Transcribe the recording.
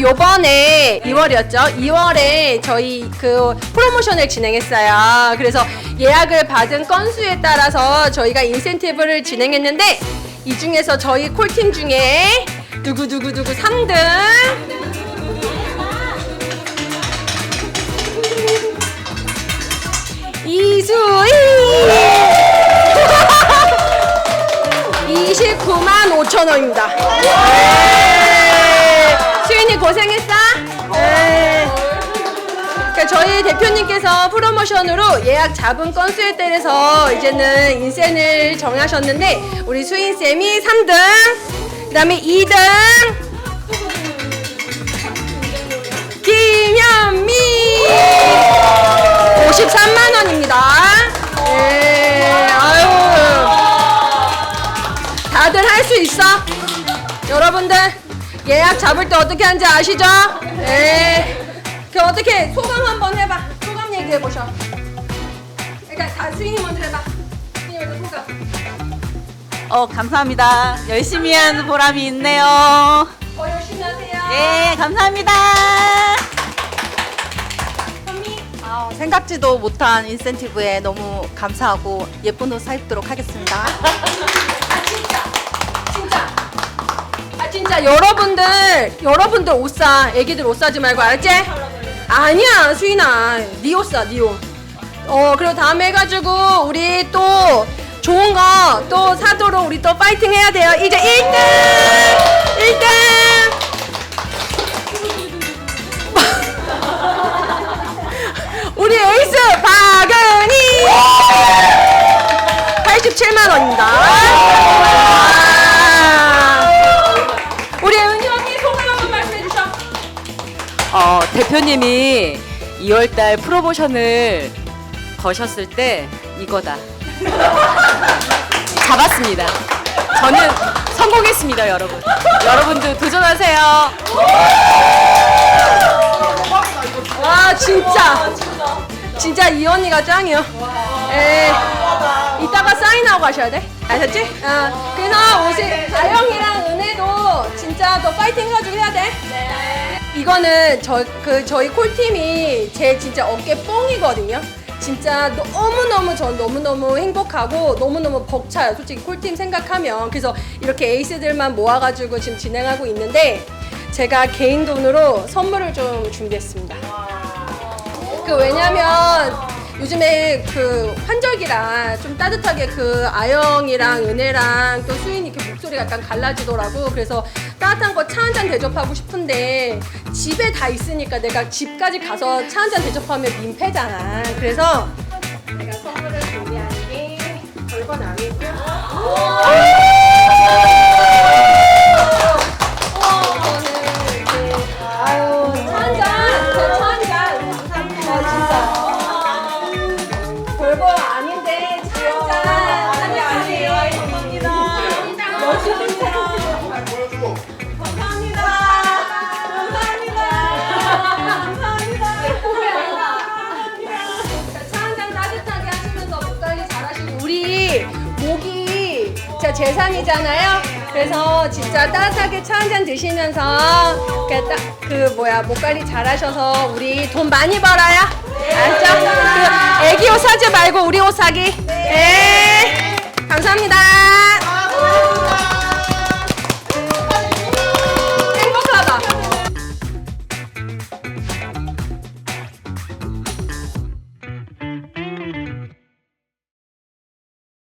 요번에 2월이었죠. 2월에 저희 그 프로모션을 진행했어요. 그래서 예약을 받은 건수에 따라서 저희가 인센티브를 진행했는데 이 중에서 저희 콜팀 중에 두구두구두구 3등 이수희 29만 5천 원입니다. 네. 수인이 고생했어? 네. 그러니까 저희 대표님께서 프로모션으로 예약 잡은 건수에 따라서 이제는 인센을 정하셨는데 우리 수인 쌤이 3등, 그다음에 2등 김현미 53만 원입니다. 네, 아유. 다들 할 수 있어. 여러분들 예약 잡을 때 어떻게 하는지 아시죠? 네. 그 어떻게 소감 한번 해봐. 소감 얘기해 보셔. 그러니까 다 수인이 먼저 해봐. 수인이 먼저 소감. 어, 감사합니다. 열심히 한 보람이 있네요. 어 열심히 하세요. 네, 감사합니다. 현미. 아, 생각지도 못한 인센티브에 너무 감사하고 예쁜 옷 사 입도록 하겠습니다. 진짜 여러분들 여러분들 옷 사 애기들 옷 사지 말고 알았지? 아니야 수인아 네옷사네 옷. 어 그리고 다음에 해가지고 우리 또 좋은 거 또 사도록 우리 또 파이팅 해야 돼요. 이제 1등 1등 우리 에이스 박은희 87만 원입니다. 대표님이 2월달 프로모션을 거셨을 때 이거다. 잡았습니다. 저는 성공했습니다, 여러분. 여러분도 도전하세요. 와 진짜 진짜 이 언니가 짱이요. 에 이따가 사인하고 가셔야 돼. 아셨지? 어, 그래서 옷이 아영이랑 은혜도 진짜 더 파이팅 해가지고 해야 돼. 이거는 저 그 저희 콜팀이 제 진짜 어깨 뽕이거든요. 진짜 너무 너무 전 너무 너무 행복하고 너무 너무 벅차요. 솔직히 콜팀 생각하면 그래서 이렇게 에이스들만 모아가지고 지금 진행하고 있는데 제가 개인 돈으로 선물을 좀 준비했습니다. 그 왜냐면 요즘에 그 환절기라 좀 따뜻하게 그 아영이랑 은혜랑 또 수인이 이렇게 목소리가 약간 갈라지더라고. 그래서 따뜻한 거 차 한 잔 대접하고 싶은데 집에 다 있으니까 내가 집까지 가서 차 한 잔 대접하면 민폐잖아. 그래서 내가 선물을 준비한 게 별건 아니고요. 별거 아닌데 차한 잔. 한잔하세요. 감사합니다. 열심히 해주세요. 감사합니다. 차 한 잔 따뜻하게 하시면서 목 관리 잘 하시고 우리 목이 진짜 재산이잖아요. 그래서 진짜 따뜻하게 차 한 잔 드시면서 그, 따, 그 뭐야 목 관리 잘 하셔서 우리 돈 많이 벌어요. 알았죠? 그 애기 옷 사지 말고 우리 옷 사기. 네.